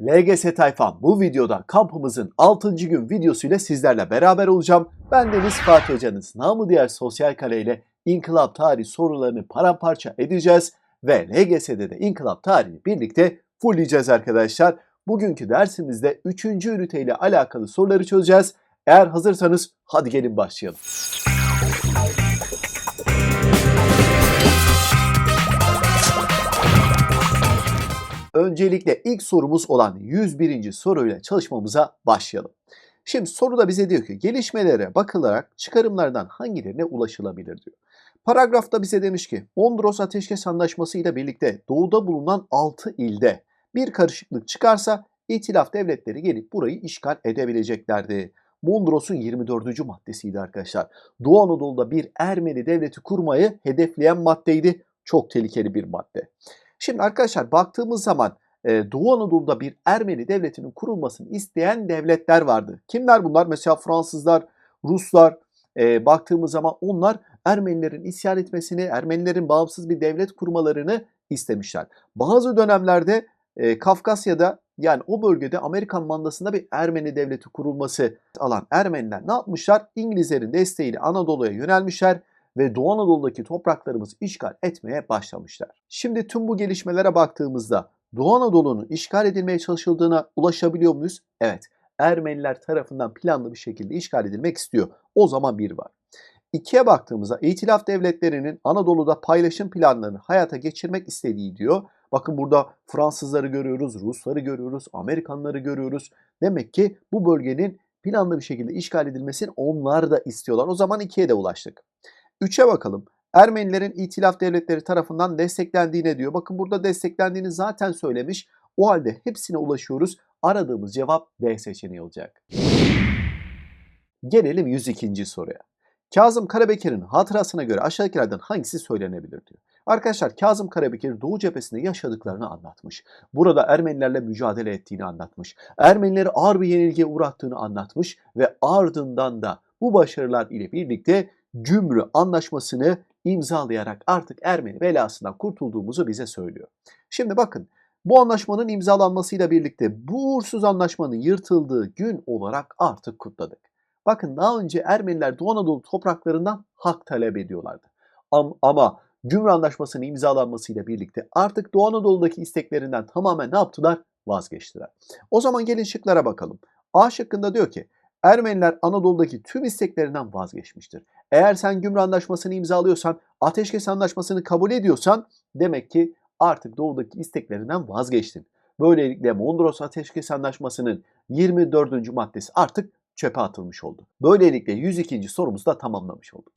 LGS Tayfan bu videoda kampımızın 6. gün videosuyla sizlerle beraber olacağım. Ben Deniz Fatih Hoca'nız. Namı diğer sosyal kale ile İnkılap tarihi sorularını paramparça edeceğiz. Ve LGS'de de İnkılap tarihini birlikte fullleyeceğiz arkadaşlar. Bugünkü dersimizde 3. ünite ile alakalı soruları çözeceğiz. Eğer hazırsanız hadi gelin başlayalım. Öncelikle ilk sorumuz olan 101. soruyla çalışmamıza başlayalım. Şimdi soruda bize diyor ki gelişmelere bakılarak çıkarımlardan hangilerine ulaşılabilir diyor. Paragrafta bize demiş ki Mondros Ateşkes Anlaşması ile birlikte doğuda bulunan 6 ilde bir karışıklık çıkarsa itilaf devletleri gelip burayı işgal edebileceklerdi. Mondros'un 24. maddesiydi arkadaşlar. Doğu Anadolu'da bir Ermeni devleti kurmayı hedefleyen maddeydi. Çok tehlikeli bir madde. Şimdi arkadaşlar baktığımız zaman e, Doğu Anadolu'da bir Ermeni devletinin kurulmasını isteyen devletler vardı. Kimler bunlar? Mesela Fransızlar, Ruslar. E, baktığımız zaman onlar Ermenilerin isyan etmesini, Ermenilerin bağımsız bir devlet kurmalarını istemişler. Bazı dönemlerde e, Kafkasya'da yani o bölgede Amerikan mandasında bir Ermeni devleti kurulması alan Ermeniler ne yapmışlar? İngilizlerin desteğiyle Anadolu'ya yönelmişler ve Doğu Anadolu'daki topraklarımızı işgal etmeye başlamışlar. Şimdi tüm bu gelişmelere baktığımızda Doğu Anadolu'nun işgal edilmeye çalışıldığına ulaşabiliyor muyuz? Evet. Ermeniler tarafından planlı bir şekilde işgal edilmek istiyor. O zaman bir var. İkiye baktığımızda İtilaf devletlerinin Anadolu'da paylaşım planlarını hayata geçirmek istediği diyor. Bakın burada Fransızları görüyoruz, Rusları görüyoruz, Amerikanları görüyoruz. Demek ki bu bölgenin planlı bir şekilde işgal edilmesini onlar da istiyorlar. O zaman ikiye de ulaştık. Üçe bakalım. Ermenilerin itilaf devletleri tarafından desteklendiğine diyor. Bakın burada desteklendiğini zaten söylemiş. O halde hepsine ulaşıyoruz. Aradığımız cevap D seçeneği olacak. Gelelim 102. soruya. Kazım Karabekir'in hatırasına göre aşağıdakilerden hangisi söylenebilir diyor. Arkadaşlar Kazım Karabekir Doğu cephesinde yaşadıklarını anlatmış. Burada Ermenilerle mücadele ettiğini anlatmış. Ermenileri ağır bir yenilgiye uğrattığını anlatmış ve ardından da bu başarılar ile birlikte Gümrü Anlaşması'nı imzalayarak artık Ermeni belasından kurtulduğumuzu bize söylüyor. Şimdi bakın bu anlaşmanın imzalanmasıyla birlikte bu uğursuz anlaşmanın yırtıldığı gün olarak artık kutladık. Bakın daha önce Ermeniler Doğu Anadolu topraklarından hak talep ediyorlardı. Am ama Gümrü Anlaşması'nın imzalanmasıyla birlikte artık Doğu Anadolu'daki isteklerinden tamamen ne yaptılar? Vazgeçtiler. O zaman gelin şıklara bakalım. A şıkkında diyor ki Ermeniler Anadolu'daki tüm isteklerinden vazgeçmiştir. Eğer sen Gümrü Anlaşması'nı imzalıyorsan, Ateşkes Anlaşması'nı kabul ediyorsan demek ki artık doğudaki isteklerinden vazgeçtin. Böylelikle Mondros Ateşkes Anlaşması'nın 24. maddesi artık çöpe atılmış oldu. Böylelikle 102. sorumuzu da tamamlamış olduk.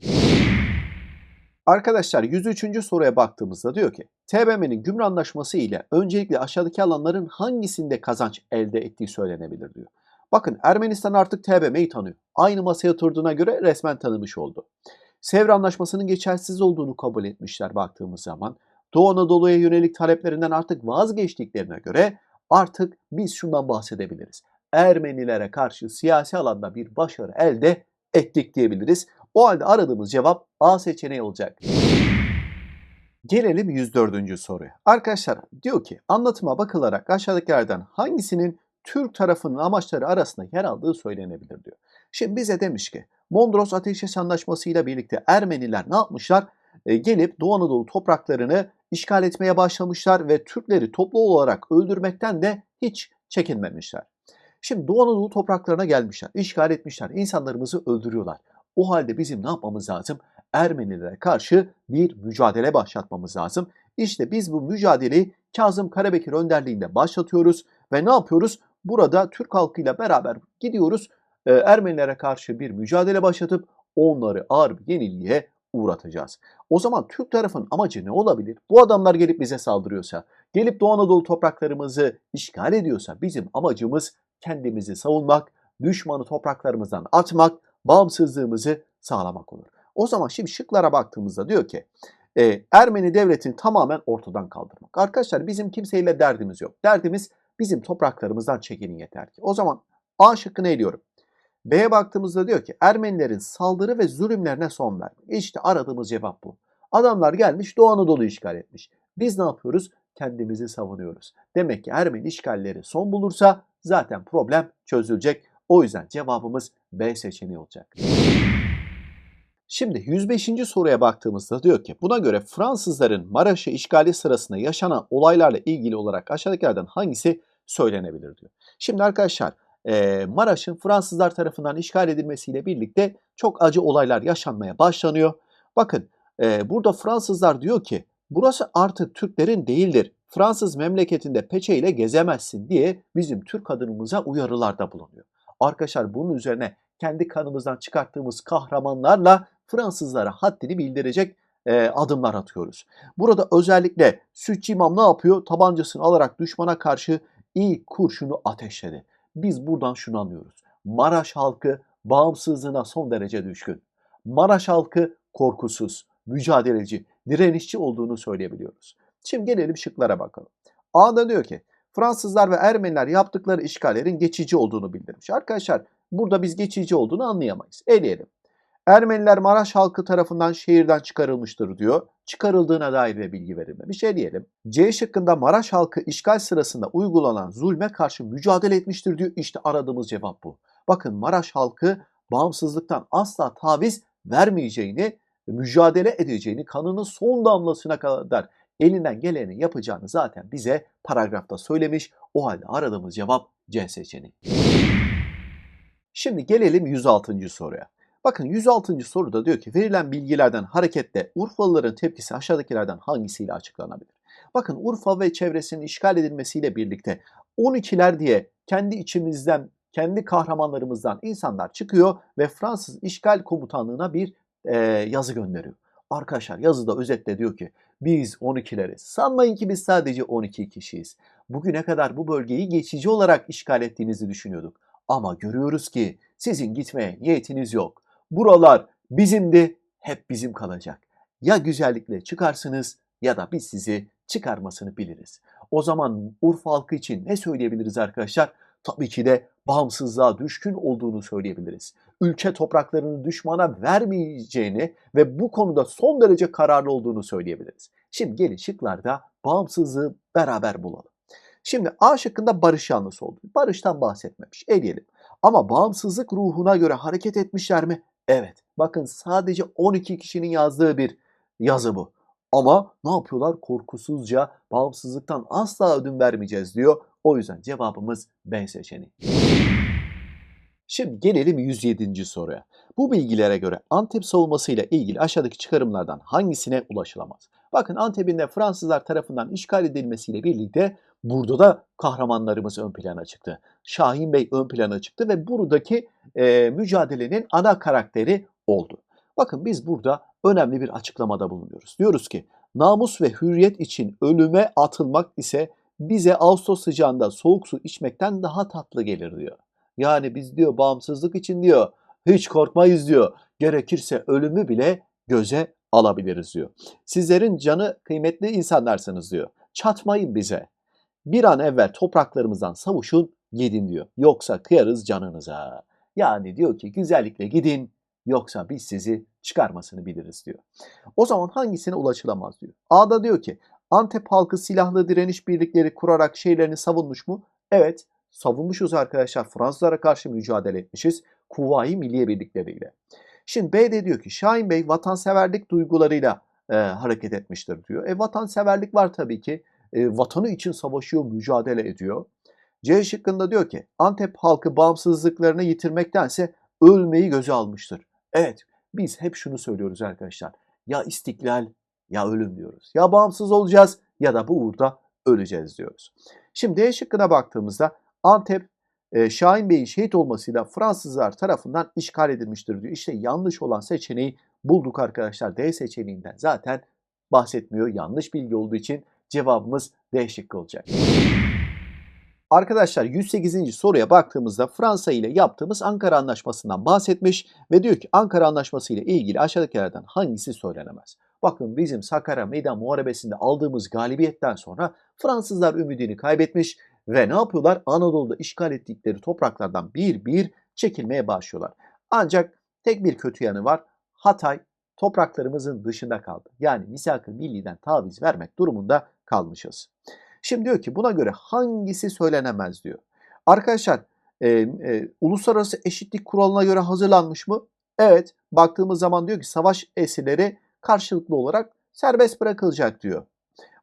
Arkadaşlar 103. soruya baktığımızda diyor ki TBMM'nin Gümrü Anlaşması ile öncelikle aşağıdaki alanların hangisinde kazanç elde ettiği söylenebilir diyor. Bakın Ermenistan artık TBMM'yi tanıyor. Aynı masaya oturduğuna göre resmen tanımış oldu. Sevr Anlaşması'nın geçersiz olduğunu kabul etmişler baktığımız zaman. Doğu Anadolu'ya yönelik taleplerinden artık vazgeçtiklerine göre artık biz şundan bahsedebiliriz. Ermenilere karşı siyasi alanda bir başarı elde ettik diyebiliriz. O halde aradığımız cevap A seçeneği olacak. Gelelim 104. soruya. Arkadaşlar diyor ki anlatıma bakılarak aşağıdakilerden hangisinin Türk tarafının amaçları arasında yer aldığı söylenebilir diyor. Şimdi bize demiş ki Mondros Ateşkes Anlaşması ile birlikte Ermeniler ne yapmışlar? E, gelip Doğu Anadolu topraklarını işgal etmeye başlamışlar ve Türkleri toplu olarak öldürmekten de hiç çekinmemişler. Şimdi Doğu Anadolu topraklarına gelmişler, işgal etmişler, insanlarımızı öldürüyorlar. O halde bizim ne yapmamız lazım? Ermenilere karşı bir mücadele başlatmamız lazım. İşte biz bu mücadeleyi Kazım Karabekir önderliğinde başlatıyoruz ve ne yapıyoruz? Burada Türk halkıyla beraber gidiyoruz. E, Ermenilere karşı bir mücadele başlatıp onları ağır bir yenilgiye uğratacağız. O zaman Türk tarafın amacı ne olabilir? Bu adamlar gelip bize saldırıyorsa, gelip Doğu Anadolu topraklarımızı işgal ediyorsa bizim amacımız kendimizi savunmak, düşmanı topraklarımızdan atmak, bağımsızlığımızı sağlamak olur. O zaman şimdi şıklara baktığımızda diyor ki e, Ermeni devletini tamamen ortadan kaldırmak. Arkadaşlar bizim kimseyle derdimiz yok. Derdimiz bizim topraklarımızdan çekinin yeter ki. O zaman A şıkkını eliyorum. B'ye baktığımızda diyor ki Ermenilerin saldırı ve zulümlerine son vermek. İşte aradığımız cevap bu. Adamlar gelmiş Doğu Anadolu'yu işgal etmiş. Biz ne yapıyoruz? kendimizi savunuyoruz. Demek ki Ermeni işgalleri son bulursa zaten problem çözülecek. O yüzden cevabımız B seçeneği olacak. Şimdi 105. soruya baktığımızda diyor ki buna göre Fransızların Maraş'ı işgali sırasında yaşanan olaylarla ilgili olarak aşağıdakilerden hangisi söylenebilir diyor. Şimdi arkadaşlar Maraş'ın Fransızlar tarafından işgal edilmesiyle birlikte çok acı olaylar yaşanmaya başlanıyor. Bakın burada Fransızlar diyor ki burası artık Türklerin değildir. Fransız memleketinde peçe ile gezemezsin diye bizim Türk kadınımıza uyarılarda bulunuyor. Arkadaşlar bunun üzerine kendi kanımızdan çıkarttığımız kahramanlarla Fransızlara haddini bildirecek e, adımlar atıyoruz. Burada özellikle Sütçü İmam ne yapıyor? Tabancasını alarak düşmana karşı ilk kurşunu ateşledi. Biz buradan şunu anlıyoruz. Maraş halkı bağımsızlığına son derece düşkün. Maraş halkı korkusuz, mücadeleci, direnişçi olduğunu söyleyebiliyoruz. Şimdi gelelim şıklara bakalım. A'da diyor ki Fransızlar ve Ermeniler yaptıkları işgallerin geçici olduğunu bildirmiş. Arkadaşlar burada biz geçici olduğunu anlayamayız. Eleyelim. Ermeniler Maraş halkı tarafından şehirden çıkarılmıştır diyor. Çıkarıldığına dair de bilgi verilmemiş. Eleyelim. C şıkkında Maraş halkı işgal sırasında uygulanan zulme karşı mücadele etmiştir diyor. İşte aradığımız cevap bu. Bakın Maraş halkı bağımsızlıktan asla taviz vermeyeceğini, mücadele edeceğini, kanının son damlasına kadar elinden geleni yapacağını zaten bize paragrafta söylemiş. O halde aradığımız cevap C seçeneği. Şimdi gelelim 106. soruya. Bakın 106. soruda diyor ki verilen bilgilerden hareketle Urfalıların tepkisi aşağıdakilerden hangisiyle açıklanabilir? Bakın Urfa ve çevresinin işgal edilmesiyle birlikte 12'ler diye kendi içimizden, kendi kahramanlarımızdan insanlar çıkıyor ve Fransız işgal komutanlığına bir e, yazı gönderiyor. Arkadaşlar yazıda özetle diyor ki biz 12'leriz. Sanmayın ki biz sadece 12 kişiyiz. Bugüne kadar bu bölgeyi geçici olarak işgal ettiğinizi düşünüyorduk. Ama görüyoruz ki sizin gitmeye niyetiniz yok. Buralar bizimdi, hep bizim kalacak. Ya güzellikle çıkarsınız ya da biz sizi çıkarmasını biliriz. O zaman Urfa halkı için ne söyleyebiliriz arkadaşlar? Tabii ki de bağımsızlığa düşkün olduğunu söyleyebiliriz. Ülke topraklarını düşmana vermeyeceğini ve bu konuda son derece kararlı olduğunu söyleyebiliriz. Şimdi gelin şıklarda bağımsızlığı beraber bulalım. Şimdi A şıkkında barış yanlısı oldu. Barıştan bahsetmemiş. Eleyelim. Ama bağımsızlık ruhuna göre hareket etmişler mi? Evet. Bakın sadece 12 kişinin yazdığı bir yazı bu. Ama ne yapıyorlar? Korkusuzca bağımsızlıktan asla ödün vermeyeceğiz diyor. O yüzden cevabımız B seçeneği. Şimdi gelelim 107. soruya. Bu bilgilere göre Antep savunmasıyla ilgili aşağıdaki çıkarımlardan hangisine ulaşılamaz? Bakın Antep'in de Fransızlar tarafından işgal edilmesiyle birlikte burada da kahramanlarımız ön plana çıktı. Şahin Bey ön plana çıktı ve buradaki e, mücadelenin ana karakteri oldu. Bakın biz burada önemli bir açıklamada bulunuyoruz. Diyoruz ki namus ve hürriyet için ölüme atılmak ise bize Ağustos sıcağında soğuk su içmekten daha tatlı gelir diyor. Yani biz diyor bağımsızlık için diyor hiç korkmayız diyor. Gerekirse ölümü bile göze alabiliriz diyor. Sizlerin canı kıymetli insanlarsınız diyor. Çatmayın bize. Bir an evvel topraklarımızdan savuşun gidin diyor. Yoksa kıyarız canınıza. Yani diyor ki güzellikle gidin yoksa biz sizi çıkarmasını biliriz diyor. O zaman hangisine ulaşılamaz diyor. A'da diyor ki Antep halkı silahlı direniş birlikleri kurarak şeylerini savunmuş mu? Evet savunmuşuz arkadaşlar. Fransızlara karşı mücadele etmişiz. Kuvayi Milliye Birlikleriyle. Şimdi B de diyor ki Şahin Bey vatanseverlik duygularıyla e, hareket etmiştir diyor. E vatanseverlik var tabii ki. E, vatanı için savaşıyor, mücadele ediyor. C şıkkında diyor ki Antep halkı bağımsızlıklarını yitirmektense ölmeyi göze almıştır. Evet biz hep şunu söylüyoruz arkadaşlar. Ya istiklal ya ölüm diyoruz. Ya bağımsız olacağız ya da bu uğurda öleceğiz diyoruz. Şimdi D şıkkına baktığımızda Antep e, Şahin Bey'in şehit olmasıyla Fransızlar tarafından işgal edilmiştir diyor. İşte yanlış olan seçeneği bulduk arkadaşlar. D seçeneğinden zaten bahsetmiyor. Yanlış bilgi olduğu için cevabımız D şıkkı olacak. Arkadaşlar 108. soruya baktığımızda Fransa ile yaptığımız Ankara Anlaşması'ndan bahsetmiş ve diyor ki Ankara Anlaşması ile ilgili aşağıdakilerden hangisi söylenemez? Bakın bizim Sakarya Meydan Muharebesi'nde aldığımız galibiyetten sonra Fransızlar ümidini kaybetmiş ve ne yapıyorlar? Anadolu'da işgal ettikleri topraklardan bir bir çekilmeye başlıyorlar. Ancak tek bir kötü yanı var. Hatay topraklarımızın dışında kaldı. Yani misak-ı milliden taviz vermek durumunda kalmışız. Şimdi diyor ki buna göre hangisi söylenemez diyor. Arkadaşlar e, e, uluslararası eşitlik kuralına göre hazırlanmış mı? Evet. Baktığımız zaman diyor ki savaş esirleri karşılıklı olarak serbest bırakılacak diyor.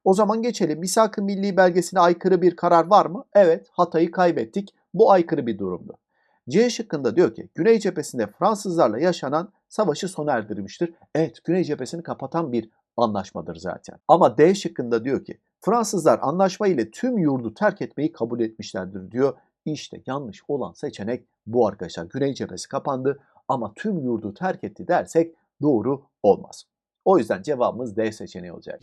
O zaman geçelim. Misak-ı Milli belgesine aykırı bir karar var mı? Evet. Hatay'ı kaybettik. Bu aykırı bir durumdu. C şıkkında diyor ki Güney cephesinde Fransızlarla yaşanan savaşı sona erdirmiştir. Evet Güney cephesini kapatan bir anlaşmadır zaten. Ama D şıkkında diyor ki Fransızlar anlaşma ile tüm yurdu terk etmeyi kabul etmişlerdir diyor. İşte yanlış olan seçenek bu arkadaşlar. Güney cephesi kapandı ama tüm yurdu terk etti dersek doğru olmaz. O yüzden cevabımız D seçeneği olacak.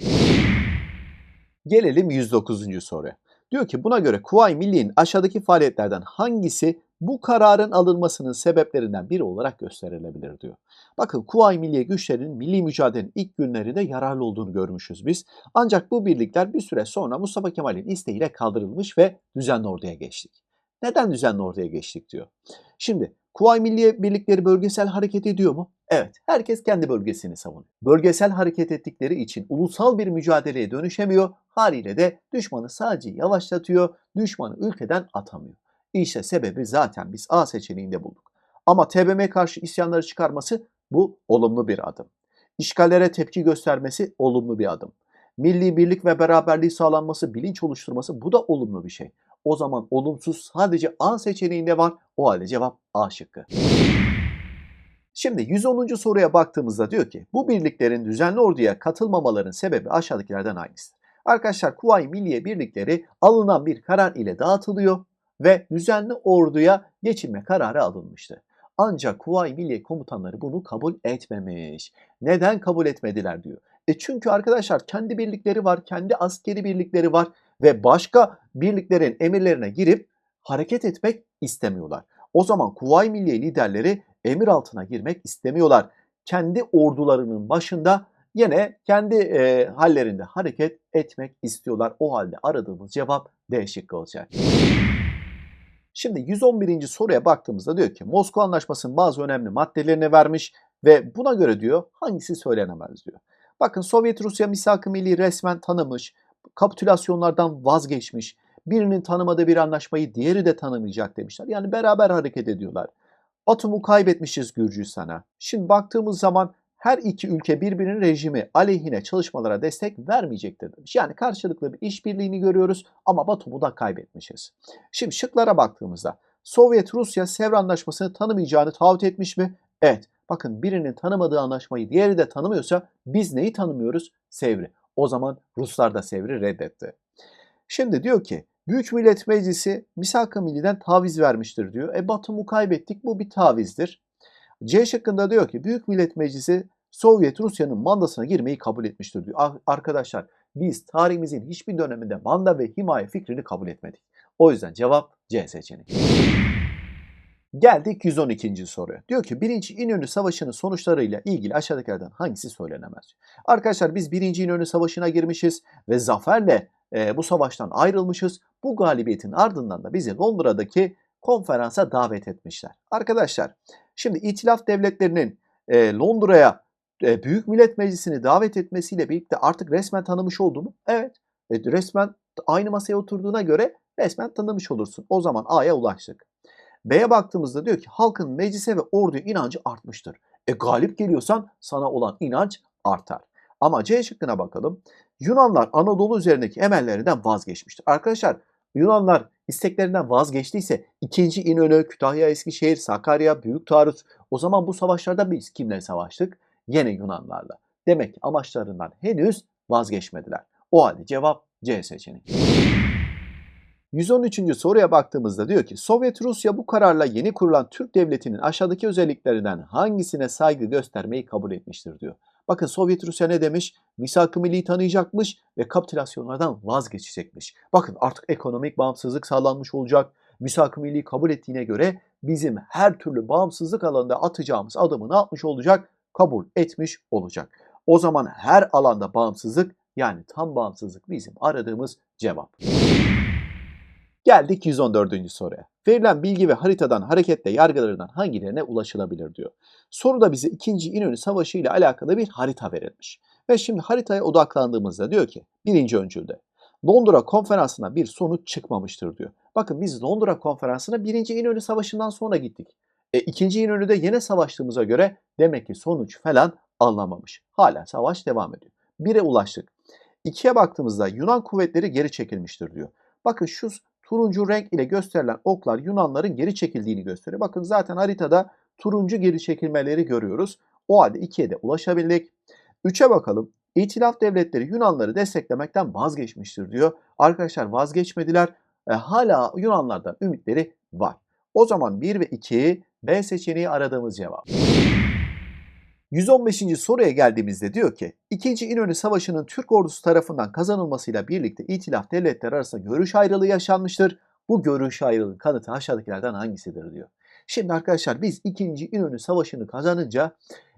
Gelelim 109. soruya. Diyor ki buna göre Kuvayi Milliye'nin aşağıdaki faaliyetlerden hangisi bu kararın alınmasının sebeplerinden biri olarak gösterilebilir diyor. Bakın Kuvayi Milliye güçlerinin milli mücadelenin ilk günlerinde yararlı olduğunu görmüşüz biz. Ancak bu birlikler bir süre sonra Mustafa Kemal'in isteğiyle kaldırılmış ve düzenli orduya geçtik. Neden düzenli orduya geçtik diyor. Şimdi Kuvayi Milliye birlikleri bölgesel hareket ediyor mu? Evet, herkes kendi bölgesini savunuyor. Bölgesel hareket ettikleri için ulusal bir mücadeleye dönüşemiyor, haliyle de düşmanı sadece yavaşlatıyor, düşmanı ülkeden atamıyor. İşte sebebi zaten biz A seçeneğinde bulduk. Ama TBMM karşı isyanları çıkarması bu olumlu bir adım. İşgallere tepki göstermesi olumlu bir adım. Milli birlik ve beraberliği sağlanması, bilinç oluşturması bu da olumlu bir şey. O zaman olumsuz sadece A seçeneğinde var. O halde cevap A şıkkı. Şimdi 110. soruya baktığımızda diyor ki bu birliklerin düzenli orduya katılmamaların sebebi aşağıdakilerden hangisidir? Arkadaşlar Kuvayi Milliye birlikleri alınan bir karar ile dağıtılıyor ve düzenli orduya geçilme kararı alınmıştı. Ancak Kuvayi Milliye komutanları bunu kabul etmemiş. Neden kabul etmediler diyor. E çünkü arkadaşlar kendi birlikleri var, kendi askeri birlikleri var ve başka birliklerin emirlerine girip hareket etmek istemiyorlar. O zaman Kuvayi Milliye liderleri emir altına girmek istemiyorlar. Kendi ordularının başında yine kendi e, hallerinde hareket etmek istiyorlar. O halde aradığımız cevap D şıkkı olacak. Şimdi 111. soruya baktığımızda diyor ki Moskova Anlaşması'nın bazı önemli maddelerini vermiş ve buna göre diyor hangisi söylenemez diyor. Bakın Sovyet Rusya misak-ı milli resmen tanımış, kapitülasyonlardan vazgeçmiş, birinin tanımadığı bir anlaşmayı diğeri de tanımayacak demişler. Yani beraber hareket ediyorlar. Atomu kaybetmişiz Gürcistan'a. Şimdi baktığımız zaman her iki ülke birbirinin rejimi aleyhine çalışmalara destek vermeyecektir demiş. Yani karşılıklı bir işbirliğini görüyoruz ama Batum'u da kaybetmişiz. Şimdi şıklara baktığımızda Sovyet Rusya Sevr Anlaşması'nı tanımayacağını taahhüt etmiş mi? Evet. Bakın birinin tanımadığı anlaşmayı diğeri de tanımıyorsa biz neyi tanımıyoruz? Sevr'i. O zaman Ruslar da Sevr'i reddetti. Şimdi diyor ki Büyük Millet Meclisi misak-ı milliden taviz vermiştir diyor. E Batum'u kaybettik bu bir tavizdir. C şıkkında diyor ki Büyük Millet Meclisi Sovyet Rusya'nın mandasına girmeyi kabul etmiştir diyor. Arkadaşlar biz tarihimizin hiçbir döneminde manda ve himaye fikrini kabul etmedik. O yüzden cevap C seçeneği. Geldik 112. soruya. Diyor ki 1. İnönü Savaşı'nın sonuçlarıyla ilgili aşağıdakilerden hangisi söylenemez? Arkadaşlar biz 1. İnönü Savaşı'na girmişiz ve zaferle e, bu savaştan ayrılmışız. Bu galibiyetin ardından da bizi Londra'daki konferansa davet etmişler. Arkadaşlar şimdi İtilaf devletlerinin e, Londra'ya e, Büyük Millet Meclisi'ni davet etmesiyle birlikte artık resmen tanımış oldu mu? Evet. E, resmen aynı masaya oturduğuna göre resmen tanımış olursun. O zaman A'ya ulaştık. B'ye baktığımızda diyor ki halkın meclise ve orduya inancı artmıştır. E galip geliyorsan sana olan inanç artar. Ama C şıkkına bakalım. Yunanlar Anadolu üzerindeki emellerinden vazgeçmiştir. Arkadaşlar Yunanlar isteklerinden vazgeçtiyse 2. İnönü, Kütahya, Eskişehir, Sakarya, Büyük Taarruz o zaman bu savaşlarda biz kimle savaştık? Yine Yunanlarla. Demek amaçlarından henüz vazgeçmediler. O halde cevap C seçeneği. 113. soruya baktığımızda diyor ki Sovyet Rusya bu kararla yeni kurulan Türk devletinin aşağıdaki özelliklerinden hangisine saygı göstermeyi kabul etmiştir diyor. Bakın Sovyet Rusya ne demiş? Misak-ı Milli'yi tanıyacakmış ve kapitülasyonlardan vazgeçecekmiş. Bakın artık ekonomik bağımsızlık sağlanmış olacak. Misak-ı Milli'yi kabul ettiğine göre bizim her türlü bağımsızlık alanında atacağımız adımı ne yapmış olacak? Kabul etmiş olacak. O zaman her alanda bağımsızlık yani tam bağımsızlık bizim aradığımız cevap. Geldik 114. soruya. Verilen bilgi ve haritadan hareketle yargılarından hangilerine ulaşılabilir diyor. Soruda bize 2. İnönü Savaşı ile alakalı bir harita verilmiş. Ve şimdi haritaya odaklandığımızda diyor ki birinci öncülde Londra konferansına bir sonuç çıkmamıştır diyor. Bakın biz Londra konferansına 1. İnönü Savaşı'ndan sonra gittik. E, 2. İnönü'de yine savaştığımıza göre demek ki sonuç falan alınamamış. Hala savaş devam ediyor. 1'e ulaştık. 2'ye baktığımızda Yunan kuvvetleri geri çekilmiştir diyor. Bakın şu turuncu renk ile gösterilen oklar Yunanların geri çekildiğini gösteriyor. Bakın zaten haritada turuncu geri çekilmeleri görüyoruz. O halde 2'ye de ulaşabildik. 3'e bakalım. İtilaf devletleri Yunanları desteklemekten vazgeçmiştir diyor. Arkadaşlar vazgeçmediler. E, hala Yunanlardan ümitleri var. O zaman 1 ve 2 B seçeneği aradığımız cevap. 115. soruya geldiğimizde diyor ki 2. İnönü Savaşı'nın Türk ordusu tarafından kazanılmasıyla birlikte İtilaf devletleri arasında görüş ayrılığı yaşanmıştır. Bu görüş ayrılığı kanıtı aşağıdakilerden hangisidir diyor. Şimdi arkadaşlar biz 2. İnönü Savaşı'nı kazanınca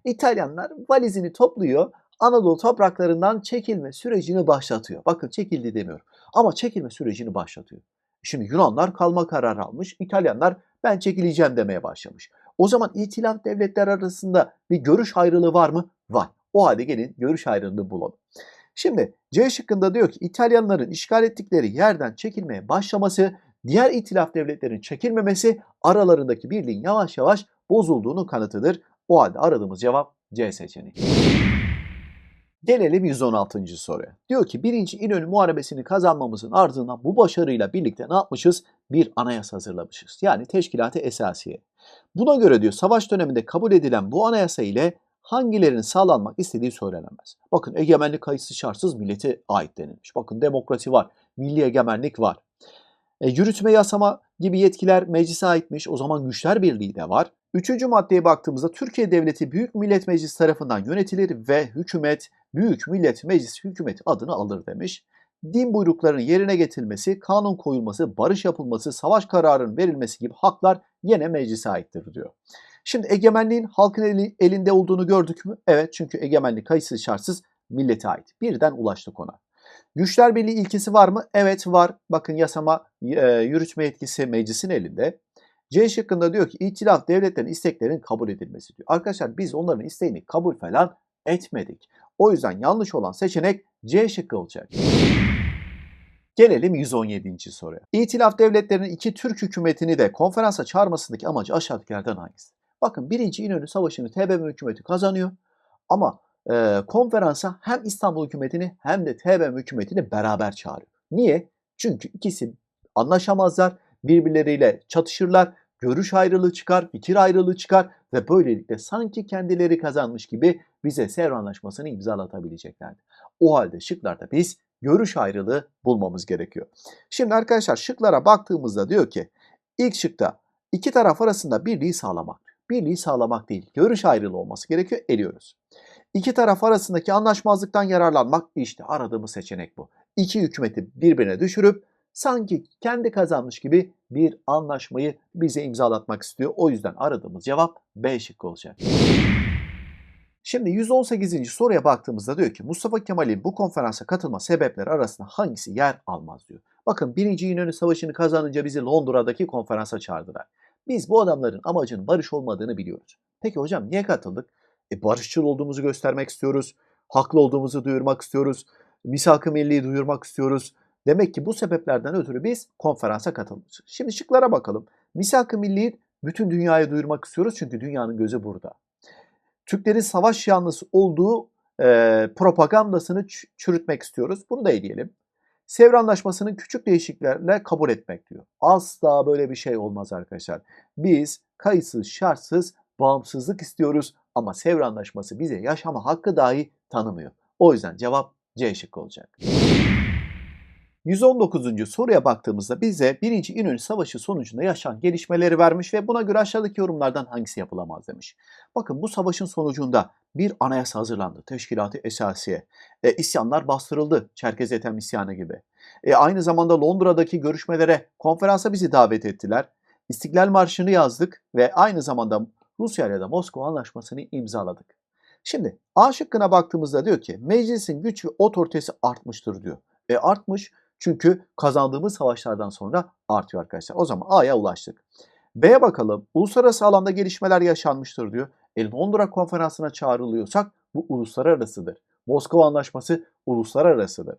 İtalyanlar valizini topluyor. Anadolu topraklarından çekilme sürecini başlatıyor. Bakın çekildi demiyorum ama çekilme sürecini başlatıyor. Şimdi Yunanlar kalma kararı almış, İtalyanlar ben çekileceğim demeye başlamış. O zaman itilaf devletler arasında bir görüş ayrılığı var mı? Var. O halde gelin görüş ayrılığı bulalım. Şimdi C şıkkında diyor ki İtalyanların işgal ettikleri yerden çekilmeye başlaması, diğer itilaf devletlerin çekilmemesi aralarındaki birliğin yavaş yavaş bozulduğunu kanıtıdır. O halde aradığımız cevap C seçeneği. Gelelim 116. soruya. Diyor ki 1. İnönü Muharebesi'ni kazanmamızın ardından bu başarıyla birlikte ne yapmışız? Bir anayasa hazırlamışız. Yani Teşkilat-ı Esasiye. Buna göre diyor savaş döneminde kabul edilen bu anayasa ile hangilerinin sağlanmak istediği söylenemez. Bakın egemenlik kayıtsız şartsız millete ait denilmiş. Bakın demokrasi var, milli egemenlik var. E, yürütme yasama gibi yetkiler meclise aitmiş. O zaman güçler birliği de var. Üçüncü maddeye baktığımızda Türkiye Devleti Büyük Millet Meclisi tarafından yönetilir ve hükümet Büyük Millet Meclisi hükümeti adını alır demiş. Din buyruklarının yerine getirilmesi, kanun koyulması, barış yapılması, savaş kararının verilmesi gibi haklar yine meclise aittir diyor. Şimdi egemenliğin halkın eli, elinde olduğunu gördük mü? Evet çünkü egemenlik kayıtsız şartsız millete ait. Birden ulaştık ona. Güçler Birliği ilkesi var mı? Evet var. Bakın yasama, e, yürütme yetkisi meclisin elinde. C şıkkında diyor ki itilaf devletlerin isteklerinin kabul edilmesi diyor. Arkadaşlar biz onların isteğini kabul falan etmedik. O yüzden yanlış olan seçenek C şıkkı olacak. Gelelim 117. soruya. İtilaf devletlerinin iki Türk hükümetini de konferansa çağırmasındaki amacı aşağıdakilerden hangisi? Bakın 1. İnönü Savaşı'nı TBMM hükümeti kazanıyor ama e, konferansa hem İstanbul hükümetini hem de TBMM hükümetini beraber çağırıyor. Niye? Çünkü ikisi anlaşamazlar, birbirleriyle çatışırlar, görüş ayrılığı çıkar, fikir ayrılığı çıkar ve böylelikle sanki kendileri kazanmış gibi bize Sevr Anlaşması'nı imzalatabileceklerdi. O halde şıklarda biz görüş ayrılığı bulmamız gerekiyor. Şimdi arkadaşlar şıklara baktığımızda diyor ki ilk şıkta iki taraf arasında birliği sağlamak. Birliği sağlamak değil, görüş ayrılığı olması gerekiyor, eliyoruz. İki taraf arasındaki anlaşmazlıktan yararlanmak işte aradığımız seçenek bu. İki hükümeti birbirine düşürüp sanki kendi kazanmış gibi bir anlaşmayı bize imzalatmak istiyor. O yüzden aradığımız cevap B şıkkı olacak. Şimdi 118. soruya baktığımızda diyor ki Mustafa Kemal'in bu konferansa katılma sebepleri arasında hangisi yer almaz diyor. Bakın 1. İnönü Savaşı'nı kazanınca bizi Londra'daki konferansa çağırdılar. Biz bu adamların amacının barış olmadığını biliyoruz. Peki hocam niye katıldık? E, barışçıl olduğumuzu göstermek istiyoruz. Haklı olduğumuzu duyurmak istiyoruz. Misak-ı milli duyurmak istiyoruz. Demek ki bu sebeplerden ötürü biz konferansa katılmışız. Şimdi şıklara bakalım. Misak-ı Milli'yi bütün dünyaya duyurmak istiyoruz çünkü dünyanın gözü burada. Türklerin savaş yanlısı olduğu e, propagandasını çürütmek istiyoruz. Bunu da eleyelim. Sevr Anlaşması'nın küçük değişikliklerle kabul etmek diyor. Asla böyle bir şey olmaz arkadaşlar. Biz kayıtsız, şartsız bağımsızlık istiyoruz ama Sevr Anlaşması bize yaşama hakkı dahi tanımıyor. O yüzden cevap C şıkkı olacak. 119. soruya baktığımızda bize 1. İnönü Savaşı sonucunda yaşanan gelişmeleri vermiş ve buna göre aşağıdaki yorumlardan hangisi yapılamaz demiş. Bakın bu savaşın sonucunda bir anayasa hazırlandı. Teşkilatı Esasiye. E, isyanlar bastırıldı. Çerkez Ethem isyanı gibi. E, aynı zamanda Londra'daki görüşmelere, konferansa bizi davet ettiler. İstiklal Marşı'nı yazdık ve aynı zamanda Rusya ile de Moskova Anlaşması'nı imzaladık. Şimdi A şıkkına baktığımızda diyor ki meclisin güç ve otoritesi artmıştır diyor. E artmış çünkü kazandığımız savaşlardan sonra artıyor arkadaşlar. O zaman A'ya ulaştık. B'ye bakalım. Uluslararası alanda gelişmeler yaşanmıştır diyor. E Londra konferansına çağrılıyorsak bu uluslararasıdır. Moskova Anlaşması uluslararasıdır.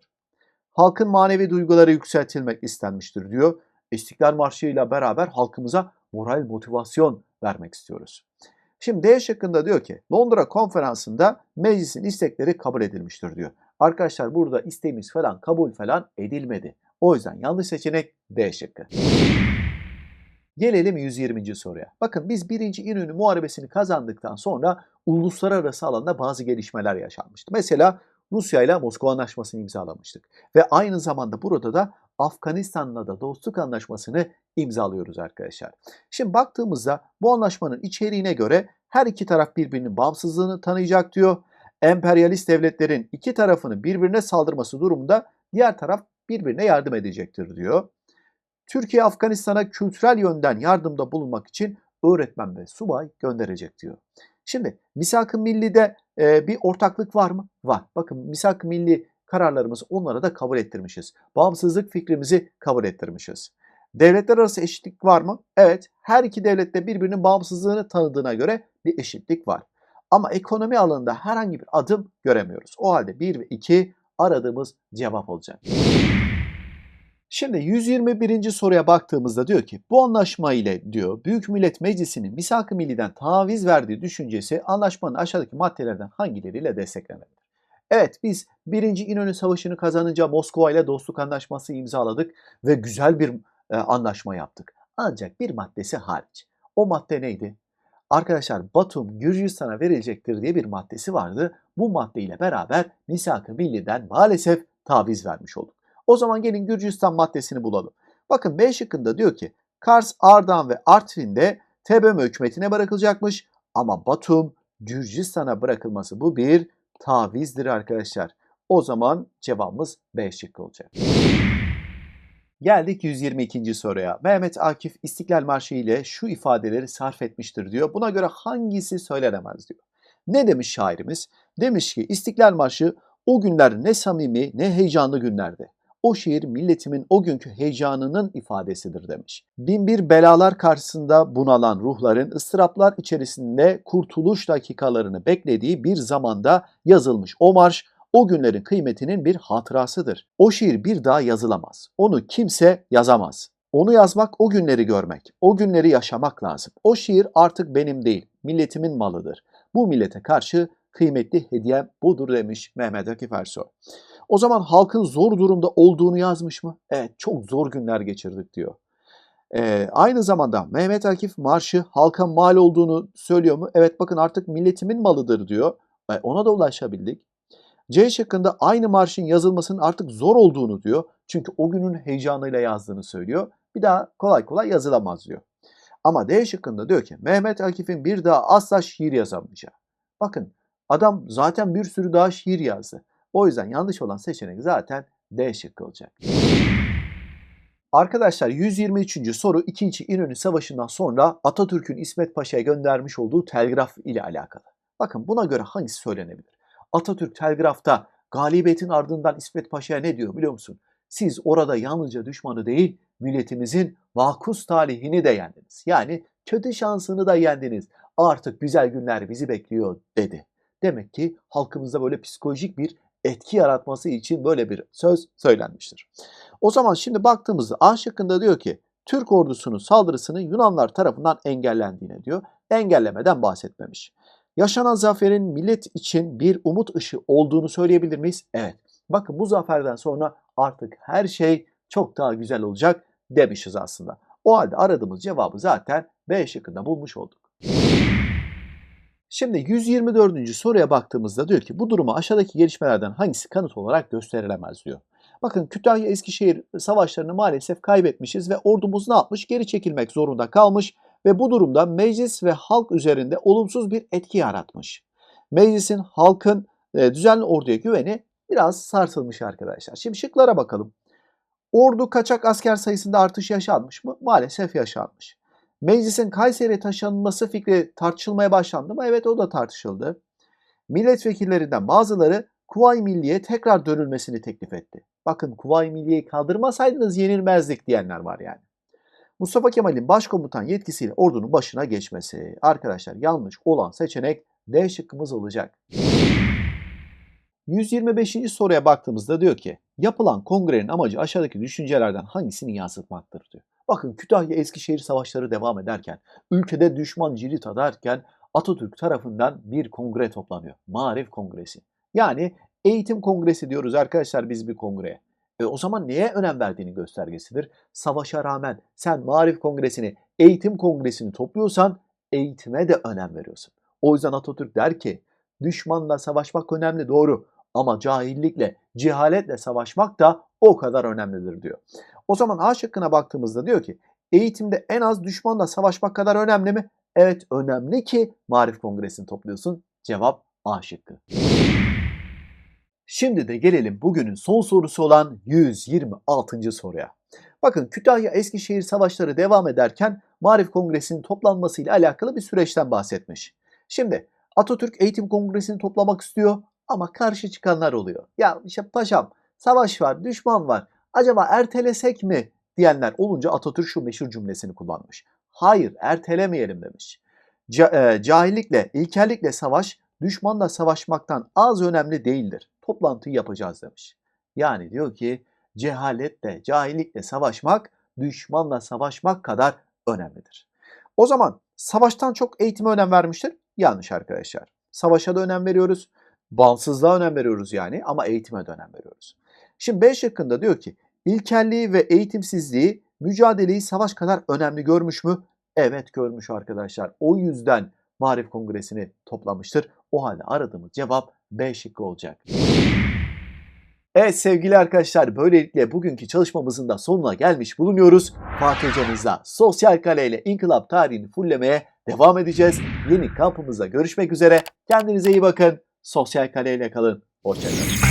halkın manevi duyguları yükseltilmek istenmiştir diyor. İstiklal Marşı ile beraber halkımıza moral motivasyon vermek istiyoruz. Şimdi D şıkkında diyor ki Londra konferansında meclisin istekleri kabul edilmiştir diyor. Arkadaşlar burada isteğimiz falan kabul falan edilmedi. O yüzden yanlış seçenek D şıkkı. Gelelim 120. soruya. Bakın biz 1. İnönü Muharebesi'ni kazandıktan sonra uluslararası alanda bazı gelişmeler yaşanmıştı. Mesela Rusya ile Moskova Anlaşması'nı imzalamıştık. Ve aynı zamanda burada da Afganistan'la da dostluk anlaşmasını imzalıyoruz arkadaşlar. Şimdi baktığımızda bu anlaşmanın içeriğine göre her iki taraf birbirinin bağımsızlığını tanıyacak diyor. Emperyalist devletlerin iki tarafını birbirine saldırması durumunda diğer taraf birbirine yardım edecektir diyor. Türkiye Afganistan'a kültürel yönden yardımda bulunmak için öğretmen ve subay gönderecek diyor. Şimdi Misak-ı Milli'de e, bir ortaklık var mı? Var. Bakın Misak-ı Milli kararlarımızı onlara da kabul ettirmişiz. Bağımsızlık fikrimizi kabul ettirmişiz. Devletler arası eşitlik var mı? Evet. Her iki devlette birbirinin bağımsızlığını tanıdığına göre bir eşitlik var. Ama ekonomi alanında herhangi bir adım göremiyoruz. O halde 1 ve 2 aradığımız cevap olacak. Şimdi 121. soruya baktığımızda diyor ki bu anlaşma ile diyor Büyük Millet Meclisi'nin misak-ı milliden taviz verdiği düşüncesi anlaşmanın aşağıdaki maddelerden hangileriyle desteklenir? Evet biz 1. İnönü Savaşı'nı kazanınca Moskova ile dostluk anlaşması imzaladık ve güzel bir e, anlaşma yaptık. Ancak bir maddesi hariç. O madde neydi? Arkadaşlar Batum Gürcistan'a verilecektir diye bir maddesi vardı. Bu maddeyle beraber misak-ı milliden maalesef taviz vermiş olduk. O zaman gelin Gürcistan maddesini bulalım. Bakın B şıkkında diyor ki Kars, Ardahan ve Artvin'de TBMM hükümetine bırakılacakmış ama Batum Gürcistan'a bırakılması bu bir tavizdir arkadaşlar. O zaman cevabımız B şıkkı olacak. Geldik 122. soruya. Mehmet Akif İstiklal Marşı ile şu ifadeleri sarf etmiştir diyor. Buna göre hangisi söylenemez diyor. Ne demiş şairimiz? Demiş ki İstiklal Marşı o günler ne samimi ne heyecanlı günlerdi. O şiir milletimin o günkü heyecanının ifadesidir demiş. Binbir belalar karşısında bunalan ruhların ıstıraplar içerisinde kurtuluş dakikalarını beklediği bir zamanda yazılmış o marş o günlerin kıymetinin bir hatırasıdır. O şiir bir daha yazılamaz. Onu kimse yazamaz. Onu yazmak o günleri görmek, o günleri yaşamak lazım. O şiir artık benim değil, milletimin malıdır. Bu millete karşı kıymetli hediyem budur demiş Mehmet Akif Ersoy. O zaman halkın zor durumda olduğunu yazmış mı? Evet çok zor günler geçirdik diyor. Ee, aynı zamanda Mehmet Akif Marşı halka mal olduğunu söylüyor mu? Evet bakın artık milletimin malıdır diyor. Ona da ulaşabildik. C şıkkında aynı marşın yazılmasının artık zor olduğunu diyor. Çünkü o günün heyecanıyla yazdığını söylüyor. Bir daha kolay kolay yazılamaz diyor. Ama D şıkkında diyor ki Mehmet Akif'in bir daha asla şiir yazamayacağı. Bakın adam zaten bir sürü daha şiir yazdı. O yüzden yanlış olan seçenek zaten D şıkkı olacak. Arkadaşlar 123. soru 2. İnönü Savaşı'ndan sonra Atatürk'ün İsmet Paşa'ya göndermiş olduğu telgraf ile alakalı. Bakın buna göre hangisi söylenebilir? Atatürk telgrafta galibiyetin ardından İsmet Paşa'ya ne diyor biliyor musun? Siz orada yalnızca düşmanı değil, milletimizin vakus talihini de yendiniz. Yani kötü şansını da yendiniz. Artık güzel günler bizi bekliyor dedi. Demek ki halkımızda böyle psikolojik bir etki yaratması için böyle bir söz söylenmiştir. O zaman şimdi baktığımızda A şıkkında diyor ki Türk ordusunun saldırısının Yunanlar tarafından engellendiğine diyor. Engellemeden bahsetmemiş. Yaşanan zaferin millet için bir umut ışığı olduğunu söyleyebilir miyiz? Evet. Bakın bu zaferden sonra artık her şey çok daha güzel olacak demişiz aslında. O halde aradığımız cevabı zaten B şıkkında bulmuş olduk. Şimdi 124. soruya baktığımızda diyor ki bu durumu aşağıdaki gelişmelerden hangisi kanıt olarak gösterilemez diyor. Bakın Kütahya Eskişehir savaşlarını maalesef kaybetmişiz ve ordumuz ne yapmış? Geri çekilmek zorunda kalmış ve bu durumda meclis ve halk üzerinde olumsuz bir etki yaratmış. Meclisin, halkın e, düzenli orduya güveni biraz sarsılmış arkadaşlar. Şimdi şıklara bakalım. Ordu kaçak asker sayısında artış yaşanmış mı? Maalesef yaşanmış. Meclisin Kayseri'ye taşınması fikri tartışılmaya başlandı mı? Evet o da tartışıldı. Milletvekillerinden bazıları Kuvayi Milliye tekrar dönülmesini teklif etti. Bakın Kuvayi Milliye'yi kaldırmasaydınız yenilmezdik diyenler var yani. Mustafa Kemal'in başkomutan yetkisiyle ordunun başına geçmesi. Arkadaşlar yanlış olan seçenek D şıkkımız olacak. 125. soruya baktığımızda diyor ki yapılan kongrenin amacı aşağıdaki düşüncelerden hangisini yansıtmaktır diyor. Bakın Kütahya Eskişehir savaşları devam ederken, ülkede düşman cirit atarken Atatürk tarafından bir kongre toplanıyor. Marif Kongresi. Yani eğitim kongresi diyoruz arkadaşlar biz bir kongreye. E o zaman neye önem verdiğini göstergesidir. Savaşa rağmen sen Marif Kongresi'ni, eğitim kongresini topluyorsan eğitime de önem veriyorsun. O yüzden Atatürk der ki düşmanla savaşmak önemli doğru ama cahillikle, cehaletle savaşmak da o kadar önemlidir diyor. O zaman A şıkkına baktığımızda diyor ki eğitimde en az düşmanla savaşmak kadar önemli mi? Evet önemli ki Marif Kongresi'ni topluyorsun. Cevap A şıkkı. Şimdi de gelelim bugünün son sorusu olan 126. soruya. Bakın Kütahya Eskişehir savaşları devam ederken Marif Kongresi'nin toplanmasıyla alakalı bir süreçten bahsetmiş. Şimdi Atatürk Eğitim Kongresi'ni toplamak istiyor ama karşı çıkanlar oluyor. Ya işte paşam savaş var, düşman var. Acaba ertelesek mi diyenler olunca Atatürk şu meşhur cümlesini kullanmış. Hayır ertelemeyelim demiş. Ca- e, cahillikle, ilkellikle savaş düşmanla savaşmaktan az önemli değildir. Toplantıyı yapacağız demiş. Yani diyor ki cehaletle, cahillikle savaşmak düşmanla savaşmak kadar önemlidir. O zaman savaştan çok eğitime önem vermiştir. Yanlış arkadaşlar. Savaşa da önem veriyoruz. Bağımsızlığa önem veriyoruz yani ama eğitime de önem veriyoruz. Şimdi B şıkkında diyor ki ilkelliği ve eğitimsizliği mücadeleyi savaş kadar önemli görmüş mü? Evet görmüş arkadaşlar. O yüzden Marif Kongresi'ni toplamıştır. O halde aradığımız cevap B şıkkı olacak. Evet sevgili arkadaşlar böylelikle bugünkü çalışmamızın da sonuna gelmiş bulunuyoruz. Fatih hocamızla sosyal kaleyle inkılap tarihini fullemeye devam edeceğiz. Yeni kampımızda görüşmek üzere. Kendinize iyi bakın. Sosyal kaleyle kalın. Hoşçakalın.